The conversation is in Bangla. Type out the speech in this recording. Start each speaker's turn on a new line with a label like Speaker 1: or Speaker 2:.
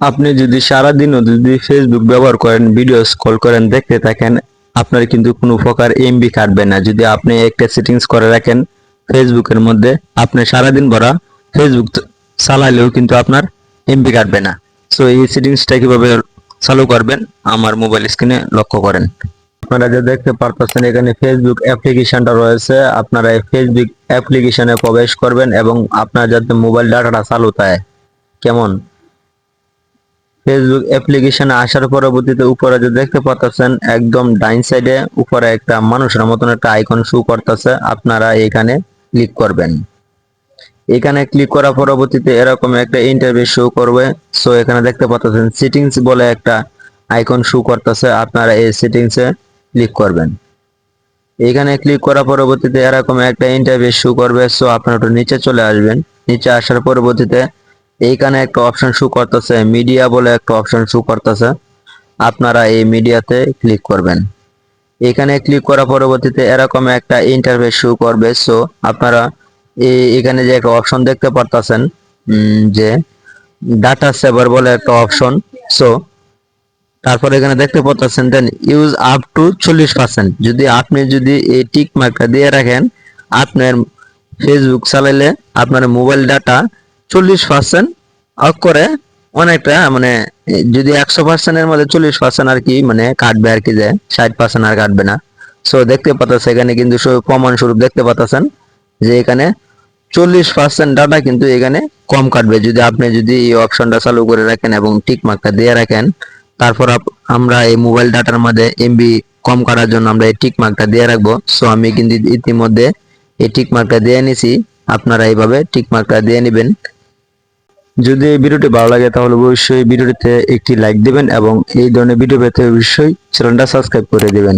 Speaker 1: আপনি যদি সারাদিনও যদি ফেসবুক ব্যবহার করেন ভিডিও স্ক্রল করেন, দেখতে থাকেন, আপনার কিন্তু কোনো প্রকার এমবি কাটবে না। যদি আপনি একটা সেটিংস করে রাখেন ফেসবুকের মধ্যে, আপনি সারাদিন ভরা ফেসবুক চালালেও কিন্তু আপনার এমবি কাটবে না। সো এই সেটিংসটা কীভাবে চালু করবেন, আমার মোবাইল স্ক্রিনে লক্ষ্য করেন। আপনারা যে দেখতে পারতেছেন, এখানে ফেসবুক অ্যাপ্লিকেশনটা রয়েছে। আপনারা এই ফেসবুক অ্যাপ্লিকেশনে প্রবেশ করবেন এবং আপনার যাতে মোবাইল ডাটাটা চালু থাকে। কেমন? ফেসবুক অ্যাপ্লিকেশনে আসার পরবর্তীতে উপরে যে দেখতে পাচ্ছেন একদম ডাইন সাইডে উপরে একটা মানুষের মতন একটা আইকন শো করতেছে, আপনারা এখানে ক্লিক করবেন। এখানে ক্লিক করার পরবর্তীতে এরকম একটা ইন্টারভিউ শো করবে। সো এখানে দেখতে পাচ্ছেন সেটিংস বলে একটা আইকন শো করতেছে, আপনারা এই সেটিংসে ক্লিক করবেন। এখানে ক্লিক করার পরবর্তীতে এরকম একটা ইন্টারভিউ শো করবে। সো আপনারা একটু নিচে চলে আসবেন। নিচে আসার পরবর্তীতে এইখানে একটা অপশন শো করতেছে মিডিয়া বলে একটা অপশন শো করতেছে। আপনারা এই মিডিয়াতে ক্লিক করবেন। এখানে ক্লিক করার পরবর্তীতে এরকম একটা ইন্টারফেস শো করবে। সো আপনারা এখানে যে একটা অপশন দেখতে পারতেছেন যে ডাটা সেভার বলে একটা অপশন সো তারপর এখানে দেখতে পাচ্ছেন দেন ইউজ আপ টু চল্লিশ পার্সেন্ট যদি আপনি যদি এই টিক মার্কটা দিয়ে রাখেন, আপনার ফেসবুক চালাইলে আপনার মোবাইল ডাটা চল্লিশ পার্সেন্ট অফ করে অনেকটা মানে যদি একশো পার্সেন্টের মধ্যে চল্লিশ পার্সেন্ট আর কি মানে কাটবে আর কি যে, ষাট পার্সেন্ট আর কাটবে না। সো দেখতে পাচ্ছেন এখানে কিন্তু সব প্রমাণ স্বরূপ দেখতে পাচ্ছেন যে এখানে চল্লিশ পার্সেন্ট ডাটা কিন্তু এখানে কম কাটবে। যদি আপনি যদি এই অপশনটা চালু করে রাখেন এবং টিক মার্কটা দিয়ে রাখেন, তারপর আমরা এই মোবাইল ডাটার মধ্যে এমবি কম কাটার জন্য আমরা এই টিক মার্কটা দিয়ে রাখব। সো আমি কিন্তু ইতিমধ্যে এই টিক মার্কটা দিয়ে নিছি। আপনারা এইভাবে টিক মার্কটা দিয়ে নেবেন। যদি এই ভিডিওটি ভালো লাগে, তাহলে অবশ্যই ভিডিওটিতে একটি লাইক দেবেন এবং এই ধরনের ভিডিও পেতে অবশ্যই চ্যানেলটা সাবস্ক্রাইব করে দিবেন।